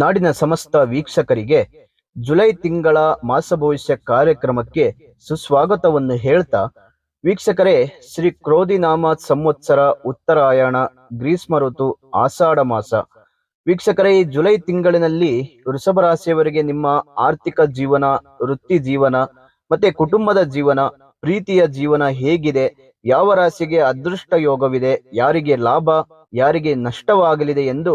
ನಾಡಿನ ಸಮಸ್ತ ವೀಕ್ಷಕರಿಗೆ ಜುಲೈ ತಿಂಗಳ ಮಾಸ ಭವಿಷ್ಯ ಕಾರ್ಯಕ್ರಮಕ್ಕೆ ಸುಸ್ವಾಗತವನ್ನು ಹೇಳ್ತಾ, ವೀಕ್ಷಕರೇ, ಶ್ರೀ ಕ್ರೋಧಿನಾಮ ಸಂವತ್ಸರ ಉತ್ತರಾಯಣ ಗ್ರೀಷ್ಮ ಋತು ಆಷಾಢ ಮಾಸ. ವೀಕ್ಷಕರೇ, ಈ ಜುಲೈ ತಿಂಗಳಿನಲ್ಲಿ ವೃಷಭ ರಾಶಿಯವರಿಗೆ ನಿಮ್ಮ ಆರ್ಥಿಕ ಜೀವನ, ವೃತ್ತಿ ಜೀವನ ಮತ್ತೆ ಕುಟುಂಬದ ಜೀವನ, ಪ್ರೀತಿಯ ಜೀವನ ಹೇಗಿದೆ? ಯಾವ ರಾಶಿಗೆ ಅದೃಷ್ಟ ಯೋಗವಿದೆ? ಯಾರಿಗೆ ಲಾಭ? ಯಾರಿಗೆ ನಷ್ಟವಾಗಲಿದೆ ಎಂದು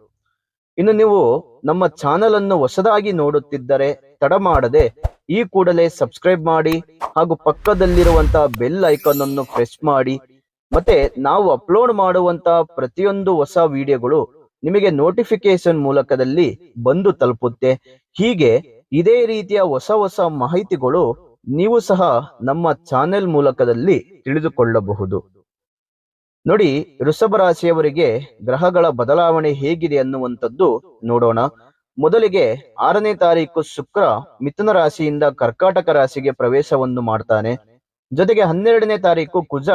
ಇನ್ನು ನೀವು ನಮ್ಮ ಚಾನೆಲ್ ಅನ್ನು ಹೊಸದಾಗಿ ನೋಡುತ್ತಿದ್ದರೆ ತಡ ಮಾಡದೆ ಈ ಕೂಡಲೇ ಸಬ್ಸ್ಕ್ರೈಬ್ ಮಾಡಿ ಹಾಗೂ ಪಕ್ಕದಲ್ಲಿರುವಂತಹ ಬೆಲ್ ಐಕಾನ್ ಅನ್ನು ಪ್ರೆಸ್ ಮಾಡಿ. ಮತ್ತೆ ನಾವು ಅಪ್ಲೋಡ್ ಮಾಡುವಂತಹ ಪ್ರತಿಯೊಂದು ಹೊಸ ವಿಡಿಯೋಗಳು ನಿಮಗೆ ನೋಟಿಫಿಕೇಶನ್ ಮೂಲಕದಲ್ಲಿ ಬಂದು ತಲುಪುತ್ತೆ. ಹೀಗೆ ಇದೇ ರೀತಿಯ ಹೊಸ ಹೊಸ ಮಾಹಿತಿಗಳು ನೀವು ಸಹ ನಮ್ಮ ಚಾನೆಲ್ ಮೂಲಕದಲ್ಲಿ ತಿಳಿದುಕೊಳ್ಳಬಹುದು. ನೋಡಿ, ವೃಷಭ ರಾಶಿಯವರಿಗೆ ಗ್ರಹಗಳ ಬದಲಾವಣೆ ಹೇಗಿದೆ ಅನ್ನುವಂಥದ್ದು ನೋಡೋಣ. ಮೊದಲಿಗೆ ಆರನೇ ತಾರೀಕು ಶುಕ್ರ ಮಿಥುನ ರಾಶಿಯಿಂದ ಕರ್ಕಾಟಕ ರಾಶಿಗೆ ಪ್ರವೇಶವನ್ನು ಮಾಡ್ತಾನೆ. ಜೊತೆಗೆ ಹನ್ನೆರಡನೇ ತಾರೀಕು ಕುಜ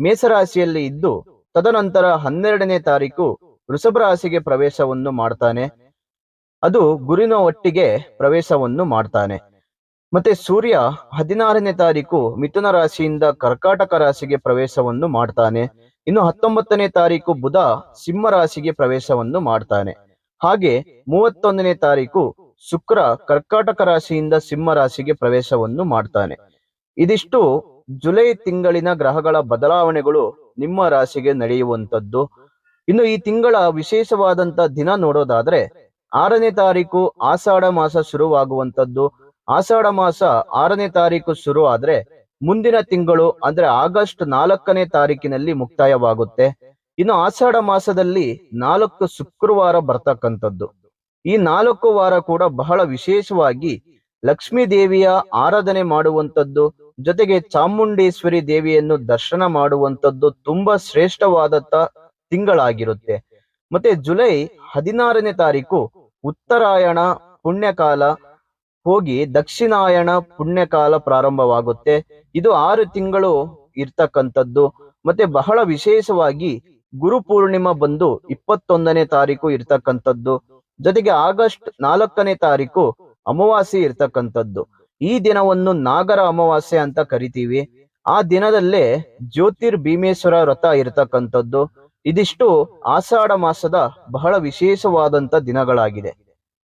ಮೇಷರಾಶಿಯಲ್ಲಿ ಇದ್ದು, ತದನಂತರ ಹನ್ನೆರಡನೇ ತಾರೀಕು ವೃಷಭ ರಾಶಿಗೆ ಪ್ರವೇಶವನ್ನು ಮಾಡ್ತಾನೆ. ಅದು ಗುರಿನ ಒಟ್ಟಿಗೆ ಪ್ರವೇಶವನ್ನು ಮಾಡ್ತಾನೆ. ಮತ್ತೆ ಸೂರ್ಯ ಹದಿನಾರನೇ ತಾರೀಕು ಮಿಥುನ ರಾಶಿಯಿಂದ ಕರ್ಕಾಟಕ ರಾಶಿಗೆ ಪ್ರವೇಶವನ್ನು ಮಾಡ್ತಾನೆ. ಇನ್ನು ಹತ್ತೊಂಬತ್ತನೇ ತಾರೀಕು ಬುಧ ಸಿಂಹ ರಾಶಿಗೆ ಪ್ರವೇಶವನ್ನು ಮಾಡ್ತಾನೆ. ಹಾಗೆ ಮೂವತ್ತೊಂದನೇ ತಾರೀಕು ಶುಕ್ರ ಕರ್ಕಾಟಕ ರಾಶಿಯಿಂದ ಸಿಂಹ ರಾಶಿಗೆ ಪ್ರವೇಶವನ್ನು ಮಾಡ್ತಾನೆ. ಇದಿಷ್ಟು ಜುಲೈ ತಿಂಗಳಿನ ಗ್ರಹಗಳ ಬದಲಾವಣೆಗಳು ನಿಮ್ಮ ರಾಶಿಗೆ ನಡೆಯುವಂತದ್ದು ಇನ್ನು ಈ ತಿಂಗಳ ವಿಶೇಷವಾದಂತ ದಿನ ನೋಡೋದಾದ್ರೆ ಆರನೇ ತಾರೀಕು ಆಷಾಢ ಮಾಸ ಶುರುವಾಗುವಂತದ್ದು ಆಷಾಢ ಮಾಸ ಆರನೇ ತಾರೀಕು ಶುರು ಆದ್ರೆ ಮುಂದಿನ ತಿಂಗಳು, ಅಂದ್ರೆ ಆಗಸ್ಟ್ ನಾಲ್ಕನೇ ತಾರೀಕಿನಲ್ಲಿ ಮುಕ್ತಾಯವಾಗುತ್ತೆ. ಇನ್ನು ಆಷಾಢ ಮಾಸದಲ್ಲಿ ನಾಲ್ಕು ಶುಕ್ರವಾರ ಬರ್ತಕ್ಕಂಥದ್ದು. ಈ ನಾಲ್ಕು ವಾರ ಕೂಡ ಬಹಳ ವಿಶೇಷವಾಗಿ ಲಕ್ಷ್ಮೀ ದೇವಿಯ ಆರಾಧನೆ ಮಾಡುವಂತದ್ದು ಜೊತೆಗೆ ಚಾಮುಂಡೇಶ್ವರಿ ದೇವಿಯನ್ನು ದರ್ಶನ ಮಾಡುವಂತದ್ದು ತುಂಬಾ ಶ್ರೇಷ್ಠವಾದಂತ ತಿಂಗಳಾಗಿರುತ್ತೆ. ಮತ್ತೆ ಜುಲೈ ಹದಿನಾರನೇ ತಾರೀಕು ಉತ್ತರಾಯಣ, ಪುಣ್ಯಕಾಲ ಹೋಗಿ ದಕ್ಷಿಣಾಯಣ ಪುಣ್ಯಕಾಲ ಪ್ರಾರಂಭವಾಗುತ್ತೆ. ಇದು ಆರು ತಿಂಗಳು ಇರ್ತಕ್ಕಂಥದ್ದು. ಮತ್ತೆ ಬಹಳ ವಿಶೇಷವಾಗಿ ಗುರು ಪೂರ್ಣಿಮಾ ಬಂದು ಇಪ್ಪತ್ತೊಂದನೇ ತಾರೀಕು ಇರ್ತಕ್ಕಂಥದ್ದು. ಜೊತೆಗೆ ಆಗಸ್ಟ್ ನಾಲ್ಕನೇ ತಾರೀಕು ಅಮಾವಾಸ್ಯೆ ಇರ್ತಕ್ಕಂಥದ್ದು. ಈ ದಿನವನ್ನು ನಾಗರ ಅಮಾವಾಸ್ಯೆ ಅಂತ ಕರಿತೀವಿ. ಆ ದಿನದಲ್ಲೇ ಜ್ಯೋತಿರ್ ಭೀಮೇಶ್ವರ ವ್ರತ ಇರತಕ್ಕಂಥದ್ದು. ಇದಿಷ್ಟು ಆಷಾಢ ಮಾಸದ ಬಹಳ ವಿಶೇಷವಾದಂತ ದಿನಗಳಾಗಿದೆ.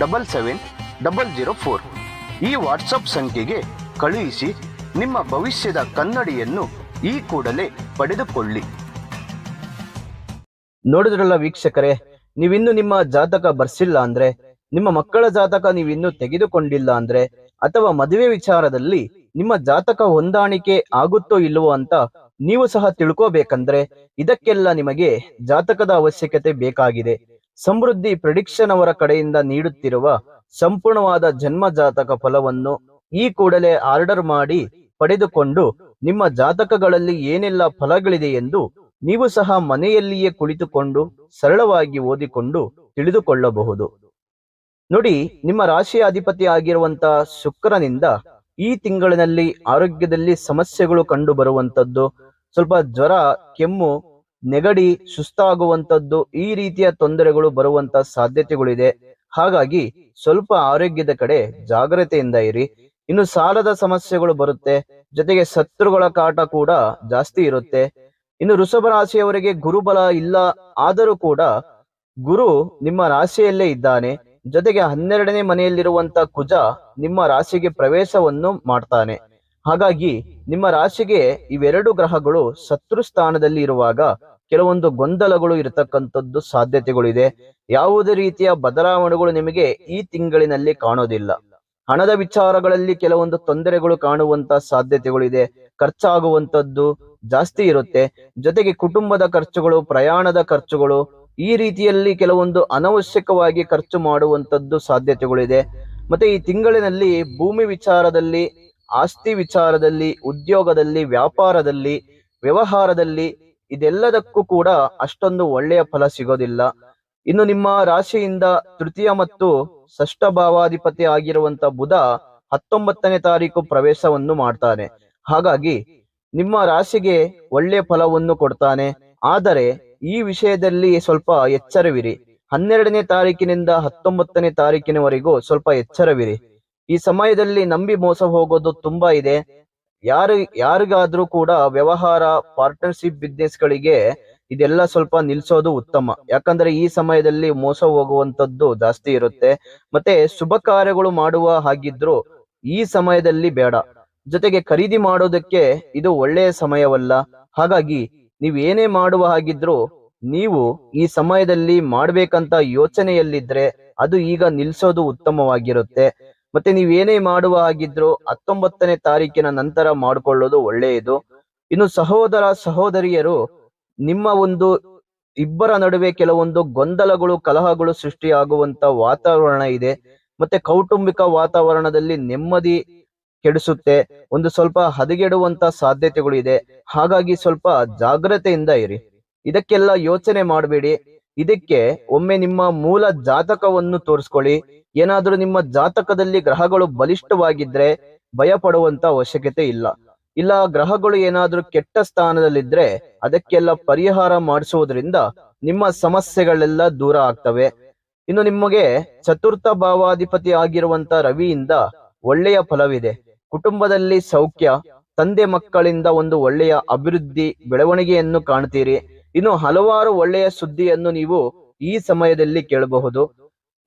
double seven double zero four ಈ ವಾಟ್ಸಪ್ ಸಂಖ್ಯೆಗೆ ಕಳುಹಿಸಿ ನಿಮ್ಮ ಭವಿಷ್ಯದ ಕನ್ನಡಿಯನ್ನು ಈ ಕೂಡಲೇ ಪಡೆದುಕೊಳ್ಳಿ. ನೋಡಿದ್ರಲ್ಲ ವೀಕ್ಷಕರೇ, ನೀವಿನ್ನು ನಿಮ್ಮ ಜಾತಕ ಬರ್ಸಿಲ್ಲ ಅಂದ್ರೆ, ನಿಮ್ಮ ಮಕ್ಕಳ ಜಾತಕ ನೀವಿನ್ನು ತೆಗೆದುಕೊಂಡಿಲ್ಲ ಅಂದ್ರೆ, ಅಥವಾ ಮದುವೆ ವಿಚಾರದಲ್ಲಿ ನಿಮ್ಮ ಜಾತಕ ಹೊಂದಾಣಿಕೆ ಆಗುತ್ತೋ ಇಲ್ಲವೋ ಅಂತ ನೀವು ಸಹ ತಿಳ್ಕೋಬೇಕಂದ್ರೆ, ಇದಕ್ಕೆಲ್ಲ ನಿಮಗೆ ಜಾತಕದ ಅವಶ್ಯಕತೆ ಬೇಕಾಗಿದೆ. ಸಮೃದ್ಧಿ ಪ್ರಿಡಿಕ್ಷನ್ ಅವರ ಕಡೆಯಿಂದ ನೀಡುತ್ತಿರುವ ಸಂಪೂರ್ಣವಾದ ಜನ್ಮ ಜಾತಕ ಫಲವನ್ನು ಈ ಕೂಡಲೇ ಆರ್ಡರ್ ಮಾಡಿ ಪಡೆದುಕೊಂಡು ನಿಮ್ಮ ಜಾತಕಗಳಲ್ಲಿ ಏನೆಲ್ಲ ಫಲಗಳಿದೆ ಎಂದು ನೀವು ಸಹ ಮನೆಯಲ್ಲಿಯೇ ಕುಳಿತುಕೊಂಡು ಸರಳವಾಗಿ ಓದಿಕೊಂಡು ತಿಳಿದುಕೊಳ್ಳಬಹುದು. ನೋಡಿ, ನಿಮ್ಮ ರಾಶಿಯ ಅಧಿಪತಿ ಆಗಿರುವಂತಹ ಶುಕ್ರನಿಂದ ಈ ತಿಂಗಳಿನಲ್ಲಿ ಆರೋಗ್ಯದಲ್ಲಿ ಸಮಸ್ಯೆಗಳು ಕಂಡು ಬರುವಂತದ್ದು ಸ್ವಲ್ಪ ಜ್ವರ, ಕೆಮ್ಮು ನೆಗಡಿ ಸುಸ್ತಾಗುವಂತದ್ದು ಈ ರೀತಿಯ ತೊಂದರೆಗಳು ಬರುವಂತ ಸಾಧ್ಯತೆಗಳಿದೆ. ಹಾಗಾಗಿ ಸ್ವಲ್ಪ ಆರೋಗ್ಯದ ಕಡೆ ಜಾಗ್ರತೆಯಿಂದ ಇರಿ. ಇನ್ನು ಸಾಲದ ಸಮಸ್ಯೆಗಳು ಬರುತ್ತೆ. ಜೊತೆಗೆ ಶತ್ರುಗಳ ಕಾಟ ಕೂಡ ಜಾಸ್ತಿ ಇರುತ್ತೆ. ಇನ್ನು ವೃಷಭ ರಾಶಿಯವರಿಗೆ ಗುರುಬಲ ಇಲ್ಲ ಆದರೂ ಕೂಡ ಗುರು ನಿಮ್ಮ ರಾಶಿಯಲ್ಲೇ ಇದ್ದಾನೆ. ಜೊತೆಗೆ ಹನ್ನೆರಡನೇ ಮನೆಯಲ್ಲಿರುವಂತ ಕುಜ ನಿಮ್ಮ ರಾಶಿಗೆ ಪ್ರವೇಶವನ್ನು ಮಾಡ್ತಾನೆ. ಹಾಗಾಗಿ ನಿಮ್ಮ ರಾಶಿಗೆ ಇವೆರಡು ಗ್ರಹಗಳು ಶತ್ರು ಸ್ಥಾನದಲ್ಲಿ ಇರುವಾಗ ಕೆಲವೊಂದು ಗೊಂದಲಗಳು ಇರತಕ್ಕಂಥದ್ದು ಸಾಧ್ಯತೆಗಳಿದೆ. ಯಾವುದೇ ರೀತಿಯ ಬದಲಾವಣೆಗಳು ನಿಮಗೆ ಈ ತಿಂಗಳಿನಲ್ಲಿ ಕಾಣೋದಿಲ್ಲ. ಹಣದ ವಿಚಾರಗಳಲ್ಲಿ ಕೆಲವೊಂದು ತೊಂದರೆಗಳು ಕಾಣುವಂತ ಸಾಧ್ಯತೆಗಳಿದೆ. ಖರ್ಚಾಗುವಂತದ್ದು ಜಾಸ್ತಿ ಇರುತ್ತೆ. ಜೊತೆಗೆ ಕುಟುಂಬದ ಖರ್ಚುಗಳು, ಪ್ರಯಾಣದ ಖರ್ಚುಗಳು, ಈ ರೀತಿಯಲ್ಲಿ ಕೆಲವೊಂದು ಅನವಶ್ಯಕವಾಗಿ ಖರ್ಚು ಮಾಡುವಂತದ್ದು ಸಾಧ್ಯತೆಗಳಿದೆ. ಮತ್ತೆ ಈ ತಿಂಗಳಿನಲ್ಲಿ ಭೂಮಿ ವಿಚಾರದಲ್ಲಿ, ಆಸ್ತಿ ವಿಚಾರದಲ್ಲಿ, ಉದ್ಯೋಗದಲ್ಲಿ, ವ್ಯಾಪಾರದಲ್ಲಿ, ವ್ಯವಹಾರದಲ್ಲಿ ಇದೆಲ್ಲದಕ್ಕೂ ಕೂಡ ಅಷ್ಟೊಂದು ಒಳ್ಳೆಯ ಫಲ ಸಿಗೋದಿಲ್ಲ. ಇನ್ನು ನಿಮ್ಮ ರಾಶಿಯಿಂದ ತೃತೀಯ ಮತ್ತು ಷಷ್ಠ ಭಾವಾಧಿಪತಿ ಆಗಿರುವಂತ ಬುಧ ಹತ್ತೊಂಬತ್ತನೇ ತಾರೀಕು ಪ್ರವೇಶವನ್ನು ಮಾಡ್ತಾನೆ. ಹಾಗಾಗಿ ನಿಮ್ಮ ರಾಶಿಗೆ ಒಳ್ಳೆಯ ಫಲವನ್ನು ಕೊಡ್ತಾನೆ. ಆದರೆ ಈ ವಿಷಯದಲ್ಲಿ ಸ್ವಲ್ಪ ಎಚ್ಚರವಿರಿ. ಹನ್ನೆರಡನೇ ತಾರೀಕಿನಿಂದ ಹತ್ತೊಂಬತ್ತನೇ ತಾರೀಕಿನವರೆಗೂ ಸ್ವಲ್ಪ ಎಚ್ಚರವಿರಿ. ಈ ಸಮಯದಲ್ಲಿ ನಂಬಿ ಮೋಸ ಹೋಗೋದು ತುಂಬಾ ಇದೆ. ಯಾರು, ಯಾರಿಗಾದ್ರೂ ಕೂಡ ವ್ಯವಹಾರ ಪಾರ್ಟ್ನರ್ಶಿಪ್ ಬಿಸ್ನೆಸ್ ಗಳಿಗೆ ಇದೆಲ್ಲ ಸ್ವಲ್ಪ ನಿಲ್ಸೋದು ಉತ್ತಮ. ಯಾಕಂದ್ರೆ ಈ ಸಮಯದಲ್ಲಿ ಮೋಸ ಹೋಗುವಂತದ್ದು ಜಾಸ್ತಿ ಇರುತ್ತೆ. ಮತ್ತೆ ಶುಭ ಕಾರ್ಯಗಳು ಮಾಡುವ ಹಾಗಿದ್ರು ಈ ಸಮಯದಲ್ಲಿ ಬೇಡ. ಜೊತೆಗೆ ಖರೀದಿ ಮಾಡೋದಕ್ಕೆ ಇದು ಒಳ್ಳೆಯ ಸಮಯವಲ್ಲ. ಹಾಗಾಗಿ ನೀವು ಏನೇ ಮಾಡುವ ಹಾಗಿದ್ರು ನೀವು ಈ ಸಮಯದಲ್ಲಿ ಮಾಡ್ಬೇಕಂತ ಯೋಚನೆಯಲ್ಲಿದ್ರೆ ಅದು ಈಗ ನಿಲ್ಸೋದು ಉತ್ತಮವಾಗಿರುತ್ತೆ. ಮತ್ತೆ ನೀವ್ ಏನೇ ಮಾಡುವ ಹಾಗಿದ್ರು ಹತ್ತೊಂಬತ್ತನೇ ತಾರೀಕಿನ ನಂತರ ಮಾಡ್ಕೊಳ್ಳೋದು ಒಳ್ಳೆಯದು. ಇನ್ನು ಸಹೋದರ ಸಹೋದರಿಯರು, ನಿಮ್ಮ ಒಂದು ಇಬ್ಬರ ನಡುವೆ ಕೆಲವೊಂದು ಗೊಂದಲಗಳು, ಕಲಹಗಳು ಸೃಷ್ಟಿಯಾಗುವಂತ ವಾತಾವರಣ ಇದೆ. ಮತ್ತೆ ಕೌಟುಂಬಿಕ ವಾತಾವರಣದಲ್ಲಿ ನೆಮ್ಮದಿ ಕೆಡಿಸುತ್ತೆ. ಒಂದು ಸ್ವಲ್ಪ ಹದಗೆಡುವಂತ ಸಾಧ್ಯತೆಗಳು ಇದೆ. ಹಾಗಾಗಿ ಸ್ವಲ್ಪ ಜಾಗ್ರತೆಯಿಂದ ಇರಿ. ಇದಕ್ಕೆಲ್ಲ ಯೋಚನೆ ಮಾಡಬೇಡಿ. ಇದಕ್ಕೆ ಒಮ್ಮೆ ನಿಮ್ಮ ಮೂಲ ಜಾತಕವನ್ನು ತೋರಿಸ್ಕೊಳ್ಳಿ. ಏನಾದರೂ ನಿಮ್ಮ ಜಾತಕದಲ್ಲಿ ಗ್ರಹಗಳು ಬಲಿಷ್ಠವಾಗಿದ್ರೆ ಭಯ ಪಡುವಂತ ಅವಶ್ಯಕತೆ ಇಲ್ಲ. ಇಲ್ಲ, ಗ್ರಹಗಳು ಏನಾದ್ರೂ ಕೆಟ್ಟ ಸ್ಥಾನದಲ್ಲಿದ್ರೆ ಅದಕ್ಕೆಲ್ಲ ಪರಿಹಾರ ಮಾಡಿಸುವುದರಿಂದ ನಿಮ್ಮ ಸಮಸ್ಯೆಗಳೆಲ್ಲ ದೂರ ಆಗ್ತವೆ. ಇನ್ನು ನಿಮಗೆ ಚತುರ್ಥ ಭಾವಾಧಿಪತಿ ಆಗಿರುವಂತ ರವಿಯಿಂದ ಒಳ್ಳೆಯ ಫಲವಿದೆ. ಕುಟುಂಬದಲ್ಲಿ ಸೌಖ್ಯ, ತಂದೆ ಮಕ್ಕಳಿಂದ ಒಂದು ಒಳ್ಳೆಯ ಅಭಿವೃದ್ಧಿ ಬೆಳವಣಿಗೆಯನ್ನು ಕಾಣ್ತೀರಿ. ಇನ್ನು ಹಲವಾರು ಒಳ್ಳೆಯ ಸುದ್ದಿಯನ್ನು ನೀವು ಈ ಸಮಯದಲ್ಲಿ ಕೇಳಬಹುದು.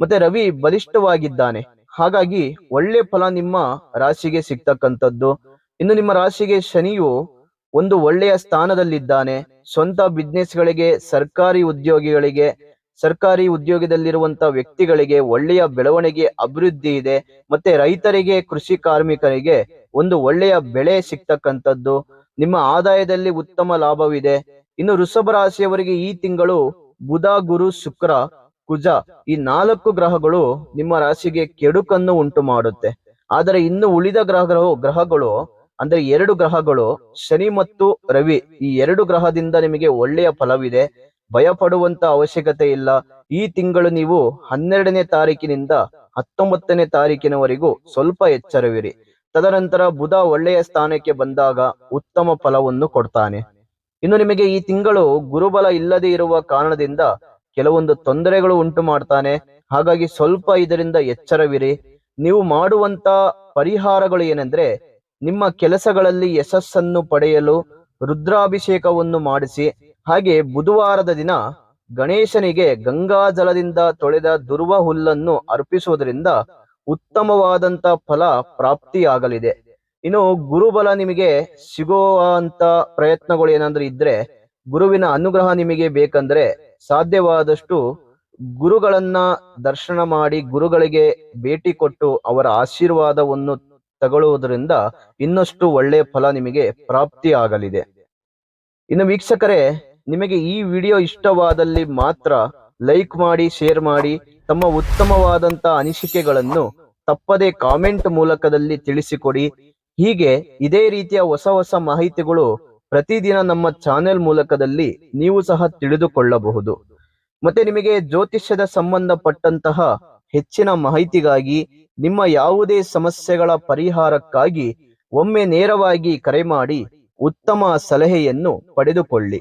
ಮತ್ತೆ ರವಿ ಬಲಿಷ್ಠವಾಗಿದ್ದಾನೆ. ಹಾಗಾಗಿ ಒಳ್ಳೆ ಫಲ ನಿಮ್ಮ ರಾಶಿಗೆ ಸಿಗ್ತಕ್ಕಂಥದ್ದು. ಇನ್ನು ನಿಮ್ಮ ರಾಶಿಗೆ ಶನಿಯು ಒಂದು ಒಳ್ಳೆಯ ಸ್ಥಾನದಲ್ಲಿದ್ದಾನೆ. ಸ್ವಂತ ಬಿಸ್ನೆಸ್ಗಳಿಗೆ ಸರ್ಕಾರಿ ಉದ್ಯೋಗಿಗಳಿಗೆ, ಸರ್ಕಾರಿ ಉದ್ಯೋಗದಲ್ಲಿರುವಂತ ವ್ಯಕ್ತಿಗಳಿಗೆ ಒಳ್ಳೆಯ ಬೆಳವಣಿಗೆ, ಅಭಿವೃದ್ಧಿ ಇದೆ. ಮತ್ತೆ ರೈತರಿಗೆ, ಕೃಷಿ ಕಾರ್ಮಿಕರಿಗೆ ಒಂದು ಒಳ್ಳೆಯ ಬೆಳೆ ಸಿಗ್ತಕ್ಕಂಥದ್ದು. ನಿಮ್ಮ ಆದಾಯದಲ್ಲಿ ಉತ್ತಮ ಲಾಭವಿದೆ. ಇನ್ನು ವೃಷಭ ರಾಶಿಯವರಿಗೆ ಈ ತಿಂಗಳು ಬುಧ, ಗುರು, ಶುಕ್ರ, ಕುಜ ಈ ನಾಲ್ಕು ಗ್ರಹಗಳು ನಿಮ್ಮ ರಾಶಿಗೆ ಕೆಡುಕನ್ನು ಉಂಟು ಮಾಡುತ್ತೆ. ಆದರೆ ಇನ್ನು ಉಳಿದ ಗ್ರಹಗಳು ಗ್ರಹಗಳು ಅಂದ್ರೆ ಎರಡು ಗ್ರಹಗಳು ಶನಿ ಮತ್ತು ರವಿ ಈ ಎರಡು ಗ್ರಹದಿಂದ ನಿಮಗೆ ಒಳ್ಳೆಯ ಫಲವಿದೆ. ಭಯ ಪಡುವಂತ ಅವಶ್ಯಕತೆ ಇಲ್ಲ. ಈ ತಿಂಗಳು ನೀವು ಹನ್ನೆರಡನೇ ತಾರೀಕಿನಿಂದ ಹತ್ತೊಂಬತ್ತನೇ ತಾರೀಕಿನವರೆಗೂ ಸ್ವಲ್ಪ ಎಚ್ಚರವಿರಿ. ತದನಂತರ ಬುಧ ಒಳ್ಳೆಯ ಸ್ಥಾನಕ್ಕೆ ಬಂದಾಗ ಉತ್ತಮ ಫಲವನ್ನು ಕೊಡ್ತಾನೆ. ಇನ್ನು ನಿಮಗೆ ಈ ತಿಂಗಳು ಗುರುಬಲ ಇಲ್ಲದೆ ಇರುವ ಕಾರಣದಿಂದ ಕೆಲವೊಂದು ತೊಂದರೆಗಳು ಉಂಟು ಮಾಡ್ತಾನೆ. ಹಾಗಾಗಿ ಸ್ವಲ್ಪ ಇದರಿಂದ ಎಚ್ಚರವಿರಿ. ನೀವು ಮಾಡುವಂತ ಪರಿಹಾರಗಳು ಏನಂದ್ರೆ ನಿಮ್ಮ ಕೆಲಸಗಳಲ್ಲಿ ಯಶಸ್ಸನ್ನು ಪಡೆಯಲು ರುದ್ರಾಭಿಷೇಕವನ್ನು ಮಾಡಿಸಿ. ಹಾಗೆ ಬುಧವಾರದ ದಿನ ಗಣೇಶನಿಗೆ ಗಂಗಾ ಜಲದಿಂದ ತೊಳೆದ ದುರ್ವ ಹುಲ್ಲನ್ನು ಅರ್ಪಿಸುವುದರಿಂದ ಉತ್ತಮವಾದಂತ ಫಲ ಪ್ರಾಪ್ತಿಯಾಗಲಿದೆ. ಇನ್ನು ಗುರುಬಲ ನಿಮಗೆ ಸಿಗುವಂತ ಪ್ರಯತ್ನಗಳು ಏನಾದ್ರೂ ಇದ್ರೆ ಗುರುವಿನ ಅನುಗ್ರಹ ನಿಮಗೆ ಬೇಕಂದ್ರೆ ಸಾಧ್ಯವಾದಷ್ಟು ಗುರುಗಳನ್ನ ದರ್ಶನ ಮಾಡಿ ಗುರುಗಳಿಗೆ ಭೇಟಿ ಕೊಟ್ಟು ಅವರ ಆಶೀರ್ವಾದವನ್ನು ತಗೊಳ್ಳುವುದರಿಂದ ಇನ್ನಷ್ಟು ಒಳ್ಳೆಯ ಫಲ ನಿಮಗೆ ಪ್ರಾಪ್ತಿ ಆಗಲಿದೆ ಇನ್ನು ವೀಕ್ಷಕರೇ, ನಿಮಗೆ ಈ ವಿಡಿಯೋ ಇಷ್ಟವಾದಲ್ಲಿ ಮಾತ್ರ ಲೈಕ್ ಮಾಡಿ, ಶೇರ್ ಮಾಡಿ, ತಮ್ಮ ಉತ್ತಮವಾದಂತ ಅನಿಸಿಕೆಗಳನ್ನು ತಪ್ಪದೆ ಕಾಮೆಂಟ್ ಮೂಲಕದಲ್ಲಿ ತಿಳಿಸಿಕೊಡಿ. ಹೀಗೆ ಇದೇ ರೀತಿಯ ಹೊಸ ಹೊಸ ಮಾಹಿತಿಗಳು ಪ್ರತಿದಿನ ನಮ್ಮ ಚಾನೆಲ್ ಮೂಲಕದಲ್ಲಿ ನೀವು ಸಹ ತಿಳಿದುಕೊಳ್ಳಬಹುದು. ಮತ್ತೆ ನಿಮಗೆ ಜ್ಯೋತಿಷ್ಯದ ಸಂಬಂಧಪಟ್ಟಂತಹ ಹೆಚ್ಚಿನ ಮಾಹಿತಿಗಾಗಿ ನಿಮ್ಮ ಯಾವುದೇ ಸಮಸ್ಯೆಗಳ ಪರಿಹಾರಕ್ಕಾಗಿ ಒಮ್ಮೆ ನೇರವಾಗಿ ಕರೆ ಮಾಡಿ ಉತ್ತಮ ಸಲಹೆಯನ್ನು ಪಡೆದುಕೊಳ್ಳಿ.